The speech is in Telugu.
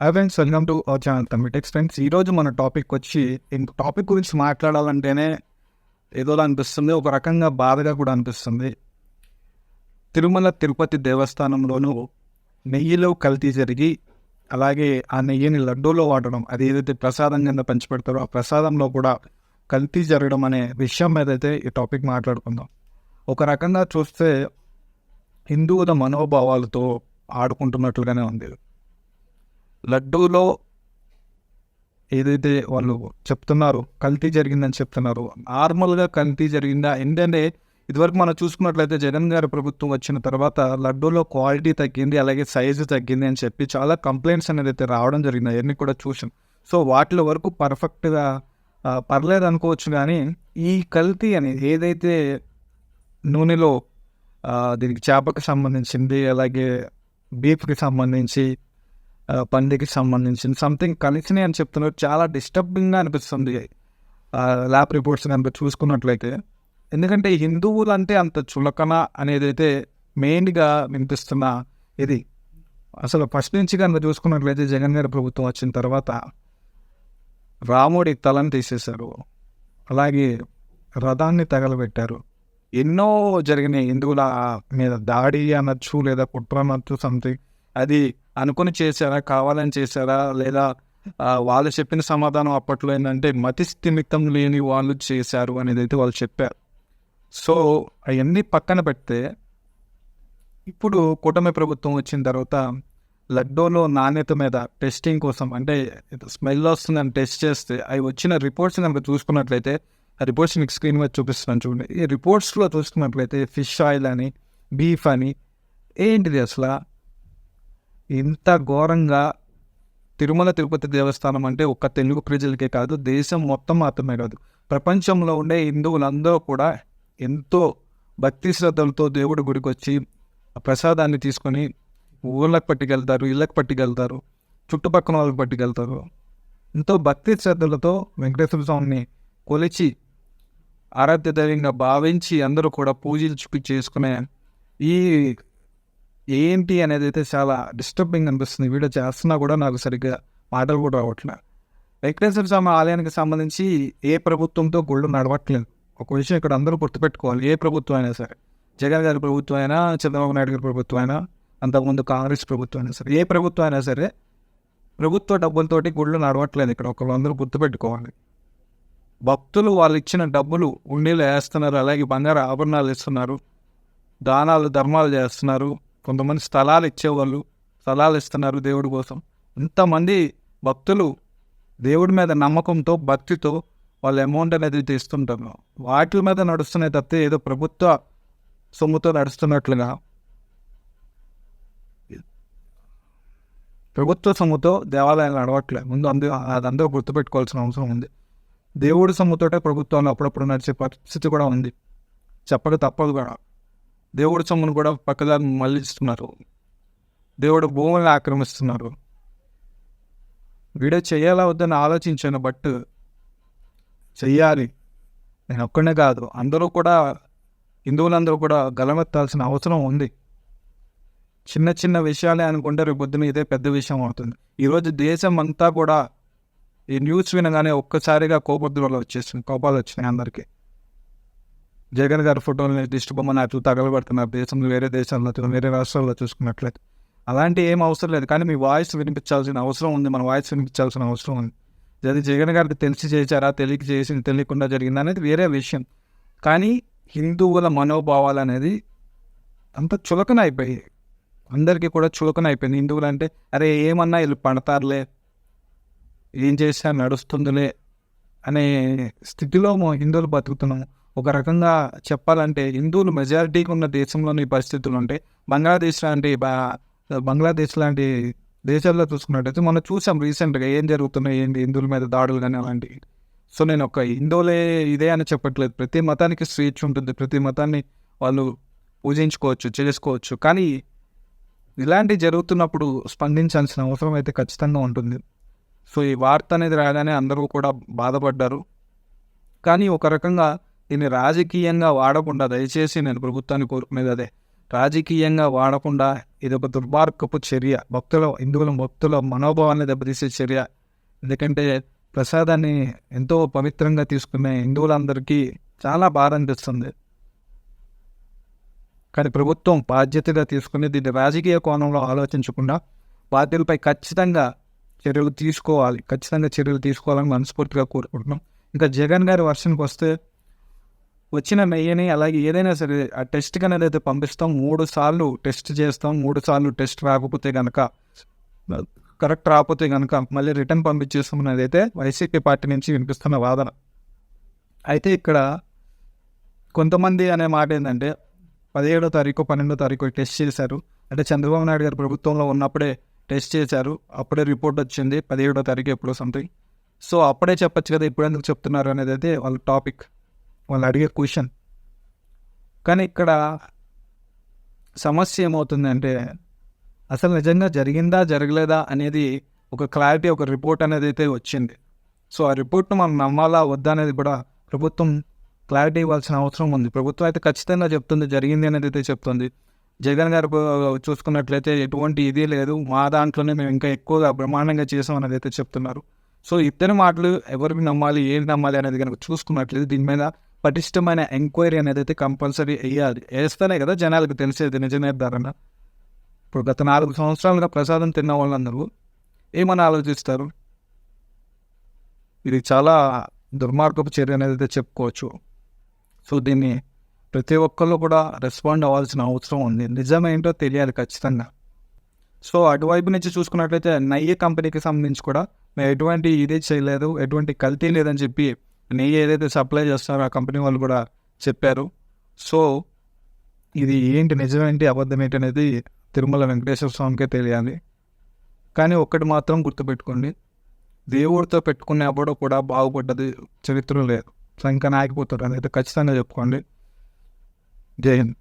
Ovens welcome to our channel తమిటెక్స్ ఫ్రెండ్స్ ఈరోజు మన టాపిక్ వచ్చి టాపిక్ గురించి మాట్లాడాలంటేనే ఏదోలా అనిపిస్తుంది ఒక రకంగా బాధగా కూడా అనిపిస్తుంది. తిరుమల తిరుపతి దేవస్థానంలోనూ నెయ్యిలో కల్తీ జరిగి అలాగే ఆ నెయ్యిని లడ్డూలో వాడడం అది ఏదైతే ప్రసాదం కింద పంచిపెడతారో ఆ ప్రసాదంలో కూడా కల్తీ జరగడం అనే విషయం మీద అయితే ఈ టాపిక్ మాట్లాడుకుందాం. ఒక రకంగా చూస్తే హిందువుల మనోభావాలతో ఆడుకుంటున్నట్లుగానే ఉంది. లడ్డూలో ఏదైతే వాళ్ళు చెప్తున్నారు కల్తీ జరిగిందని చెప్తున్నారు నార్మల్గా కల్తీ జరిగిందా? ఏంటంటే ఇదివరకు మనం చూసుకున్నట్లయితే జగన్ గారి ప్రభుత్వం వచ్చిన తర్వాత లడ్డూలో క్వాలిటీ తగ్గింది అలాగే సైజు తగ్గింది అని చెప్పి చాలా కంప్లైంట్స్ అనేది అయితే రావడం జరిగింది. అవన్నీ కూడా చూసాం. సో వాటి వరకు పర్ఫెక్ట్గా పర్లేదు అనుకోవచ్చు కానీ ఈ కల్తీ అనేది ఏదైతే నూనెలో దీనికి చేపకి సంబంధించింది అలాగే బీఫ్కి సంబంధించి పందికి సంబంధించిన సంథింగ్ కలిసినాయి అని చెప్తున్నారు. చాలా డిస్టర్బింగ్గా అనిపిస్తుంది. ల్యాబ్ రిపోర్ట్స్ కనుక చూసుకున్నట్లయితే. ఎందుకంటే హిందువులు అంటే అంత చులకన అనేది అయితే మెయిన్గా వినిపిస్తున్న ఇది. అసలు ఫస్ట్ నుంచి కనుక చూసుకున్నట్లయితే జగన్ గారి ప్రభుత్వం వచ్చిన తర్వాత రాముడి తలని తీసేశారు. అలాగే రథాన్ని తగలబెట్టారు. ఎన్నో జరిగినాయి. హిందువుల మీద దాడి అనొచ్చు లేదా కుట్ర అనొచ్చు సంథింగ్ అది అనుకుని చేశారా? కావాలని చేశారా? లేదా వాళ్ళు చెప్పిన సమాధానం అప్పట్లో ఏంటంటే మతి స్థిమితం లేని వాళ్ళు చేశారు అనేది అయితే వాళ్ళు చెప్పారు. సో అవన్నీ పక్కన పెడితే ఇప్పుడు కూటమి ప్రభుత్వం వచ్చిన తర్వాత లడ్డూలో నాణ్యత మీద టెస్టింగ్ కోసం అంటే స్మెల్ వస్తుందని టెస్ట్ చేస్తే అవి వచ్చిన రిపోర్ట్స్ కనుక చూసుకున్నట్లయితే ఆ రిపోర్ట్స్ మీకు స్క్రీన్ మీద చూపిస్తున్నాను చూడండి. ఈ రిపోర్ట్స్లో చూసుకున్నట్లయితే ఫిష్ ఆయిల్ అని బీఫ్ అని ఏంటిది అసలు? ఇంత ఘోరంగా తిరుమల తిరుపతి దేవస్థానం అంటే ఒక్క తెలుగు ప్రజలకే కాదు దేశం మొత్తం మాత్రమే కాదు. ప్రపంచంలో ఉండే హిందువులందరూ కూడా ఎంతో భక్తి శ్రద్ధలతో దేవుడి గుడికి వచ్చి ప్రసాదాన్ని తీసుకొని ఊళ్ళకి పట్టుకెళ్తారు ఇళ్ళకి పట్టుకెళ్తారు చుట్టుపక్కల వాళ్ళకి పట్టుకెళ్తారు. ఎంతో భక్తి శ్రద్ధలతో వెంకటేశ్వర స్వామిని కొలిచి ఆరాధ్య దైవంగా భావించి అందరూ కూడా పూజించుకు చేసుకునే ఈ ఏంటి అనేది అయితే చాలా డిస్టర్బింగ్ అనిపిస్తుంది. వీడియో చేస్తున్నా కూడా నాకు సరిగ్గా మాటలు కూడా రావట్లేదు. వెంకటేశ్వర స్వామి ఆలయానికి సంబంధించి ఏ ప్రభుత్వంతో గుళ్ళు నడవట్లేదు. ఒక విషయం ఇక్కడ అందరూ గుర్తుపెట్టుకోవాలి. ఏ ప్రభుత్వం అయినా సరే. జగన్ గారి ప్రభుత్వం అయినా చంద్రబాబు నాయుడు గారి ప్రభుత్వం అయినా అంతకుముందు కాంగ్రెస్ ప్రభుత్వం అయినా సరే. ఏ ప్రభుత్వం అయినా సరే ప్రభుత్వ డబ్బులతోటి గుళ్ళు నడవట్లేదు ఇక్కడ. ఒకళ్ళు అందరూ గుర్తుపెట్టుకోవాలి. భక్తులు వాళ్ళు ఇచ్చిన డబ్బులు ఉండేలు వేస్తున్నారు. అలాగే బంగారు ఆభరణాలు ఇస్తున్నారు. దానాలు ధర్మాలు చేస్తున్నారు. కొంతమంది స్థలాలు ఇచ్చేవాళ్ళు స్థలాలు ఇస్తున్నారు దేవుడి కోసం. ఇంతమంది భక్తులు దేవుడి మీద నమ్మకంతో భక్తితో వాళ్ళ అమౌంట్ అనేది తీస్తుంటారు. వాటి మీద నడుస్తున్నాయి తప్పితే ఏదో ప్రభుత్వ సొమ్ముతో నడుస్తున్నట్లుగా. ప్రభుత్వ సొమ్ముతో దేవాలయాలు నడవట్లేదు ముందు అందు అదందరూ గుర్తుపెట్టుకోవాల్సిన అవసరం ఉంది. దేవుడి సొమ్ముతోటే ప్రభుత్వాలు అప్పుడప్పుడు నడిచే పరిస్థితి కూడా ఉంది. చెప్పక తప్పదు కూడా. దేవుడి సొమ్మును కూడా పక్కదారి మళ్ళిస్తున్నారు. దేవుడు భూములను ఆక్రమిస్తున్నారు. వీడియో చేయాలా వద్దని ఆలోచించాను బట్ చెయ్యాలి. నేను ఒక్కనే కాదు అందరూ కూడా హిందువులందరూ కూడా గలమెత్తాల్సిన అవసరం ఉంది. చిన్న చిన్న విషయాలే అనుకుంటే రేపు పొద్దున ఇదే పెద్ద విషయం అవుతుంది. ఈరోజు దేశం అంతా కూడా ఈ న్యూస్ వినగానే ఒక్కసారిగా కోపద్రోలు వచ్చేసింది కోపాలు వచ్చినాయి అందరికీ. జగన్ గారి ఫోటోలని దిష్టి బొమ్మను అట్లు తగలబడుతున్నారు దేశంలో వేరే దేశాల్లో వేరే రాష్ట్రాల్లో చూసుకున్నట్లయితే. అలాంటి ఏం అవసరం లేదు. కానీ మీ వాయిస్ వినిపించాల్సిన అవసరం ఉంది. మన వాయిస్ వినిపించాల్సిన అవసరం ఉంది. అది జగన్ గారికి తెలిసి చేశారా తెలియక చేసి తెలియకుండా జరిగింది అనేది వేరే విషయం. కానీ హిందువుల మనోభావాలు అనేది అంత చులకన అయిపోయాయి. అందరికీ కూడా చులకన అయిపోయింది. హిందువులు అంటే అరే ఏమన్నా వీళ్ళు పడతారులే ఏం చేసినా నడుస్తుందిలే అనే స్థితిలో హిందువులు బతుకుతున్నాం ఒక రకంగా చెప్పాలంటే హిందువులు మెజారిటీగా ఉన్న దేశంలోని పరిస్థితులు ఉంటాయి బంగ్లాదేశ్ లాంటి బా- బంగ్లాదేశ్ లాంటి దేశాల్లో చూసుకున్నట్టయితే మనం చూసాం రీసెంట్గా ఏం జరుగుతున్నాయి ఏంటి హిందువుల మీద దాడులు కానీ అలాంటివి. సో నేను ఒక హిందువులే ఇదే అని చెప్పట్లేదు. ప్రతి మతానికి స్వేచ్ఛ ఉంటుంది. ప్రతి మతాన్ని వాళ్ళు పూజించుకోవచ్చు చేసుకోవచ్చు. కానీ ఇలాంటివి జరుగుతున్నప్పుడు స్పందించాల్సిన అవసరం అయితే ఖచ్చితంగా ఉంటుంది. సో ఈ వార్త అనేది రాగానే అందరూ కూడా బాధపడ్డారు. కానీ ఒక రకంగా దీన్ని రాజకీయంగా వాడకుండా దయచేసి నేను ప్రభుత్వాన్ని కోరుకునేది అదే. రాజకీయంగా వాడకుండా ఇది ఒక దుర్మార్గపు చర్య. భక్తుల హిందువుల భక్తుల మనోభావాన్ని దెబ్బతీసే చర్య. ఎందుకంటే ప్రసాదాన్ని ఎంతో పవిత్రంగా తీసుకునే హిందువులందరికీ చాలా బాధ అనిపిస్తుంది. కానీ ప్రభుత్వం బాధ్యతగా తీసుకుని దీన్ని రాజకీయ కోణంలో ఆలోచించకుండా బాధ్యులపై ఖచ్చితంగా చర్యలు తీసుకోవాలి. ఖచ్చితంగా చర్యలు తీసుకోవాలని మనస్ఫూర్తిగా కోరుకుంటున్నాం. ఇంకా జగన్ గారి వర్షన్కి వస్తే వచ్చిన నెయ్యిని అలాగే ఏదైనా సరే ఆ టెస్ట్కి అనేది అయితే పంపిస్తాం. మూడు సార్లు టెస్ట్ చేస్తాం. మూడు సార్లు టెస్ట్ రాకపోతే కనుక కరెక్ట్ రాకపోతే కనుక మళ్ళీ రిటర్న్ పంపించేస్తాం అనేది అయితే వైసీపీ పార్టీ నుంచి వినిపిస్తున్న వాదన. అయితే ఇక్కడ కొంతమంది అనే మాట ఏంటంటే పదిహేడో తారీఖు పన్నెండో తారీఖు టెస్ట్ చేశారు. అంటే చంద్రబాబు నాయుడు గారు ప్రభుత్వంలో ఉన్నప్పుడే టెస్ట్ చేశారు. అప్పుడే రిపోర్ట్ వచ్చింది. పదిహేడో తారీఖు ఎప్పుడో సంథింగ్ సో అప్పుడే చెప్పొచ్చు కదా ఇప్పుడు ఎందుకు చెప్తున్నారు అనేది అయితే వాళ్ళ టాపిక్. వాళ్ళు అడిగే క్వశ్చన్. కానీ ఇక్కడ సమస్య ఏమవుతుందంటే అసలు నిజంగా జరిగిందా జరగలేదా అనేది ఒక క్లారిటీ ఒక రిపోర్ట్ అనేది అయితే వచ్చింది. సో ఆ రిపోర్ట్ను మనం నమ్మాలా వద్దా అనేది కూడా ప్రభుత్వం క్లారిటీ ఇవ్వాల్సిన అవసరం ఉంది. ప్రభుత్వం అయితే ఖచ్చితంగా చెప్తుంది జరిగింది అనేది అయితే చెప్తుంది. జగన్ గారు చూసుకున్నట్లయితే ఎటువంటి ఇది లేదు. మా దాంట్లోనే మేము ఇంకా ఎక్కువగా బ్రహ్మాండంగా చేసాం అనేది అయితే చెప్తున్నారు. సో ఇద్దరి మాటలు ఎవరిని నమ్మాలి ఏది నమ్మాలి అనేది కనుక చూసుకున్నట్లయితే దీని మీద పటిష్టమైన ఎంక్వైరీ అనేది అయితే కంపల్సరీ వేయాలి వేస్తేనే కదా జనాలకు తెలిసేది నిజ నిర్ధారణ ఇప్పుడు గత నాలుగు సంవత్సరాలుగా ప్రసాదం తిన్న వాళ్ళందరూ ఏమని ఆలోచిస్తారు? ఇది చాలా దుర్మార్గపు చర్య అనేది అయితే చెప్పుకోవచ్చు. సో దీన్ని ప్రతి ఒక్కళ్ళు కూడా రెస్పాండ్ అవ్వాల్సిన అవసరం ఉంది. నిజమేంటో తెలియాలి ఖచ్చితంగా. సో అటువైపు నుంచి చూసుకున్నట్లయితే నయ్య కంపెనీకి సంబంధించి కూడా మేము ఎటువంటి ఇదే చేయలేదు ఎటువంటి కల్తీ లేదని చెప్పి నెయ్యి ఏదైతే సప్లై చేస్తారో ఆ కంపెనీ వాళ్ళు కూడా చెప్పారు. సో ఇది ఏంటి నిజమేంటి అబద్ధం ఏంటి అనేది తిరుమల వెంకటేశ్వర స్వామికే తెలియాలి. కానీ ఒక్కటి మాత్రం గుర్తుపెట్టుకోండి. దేవుడితో పెట్టుకునే అప్పుడు కూడా బాగుపడ్డది చరిత్ర లేదు. సంఖ్య ఇంకా నాయకపోతారు అనేది ఖచ్చితంగా చెప్పుకోండి. జై హింద్.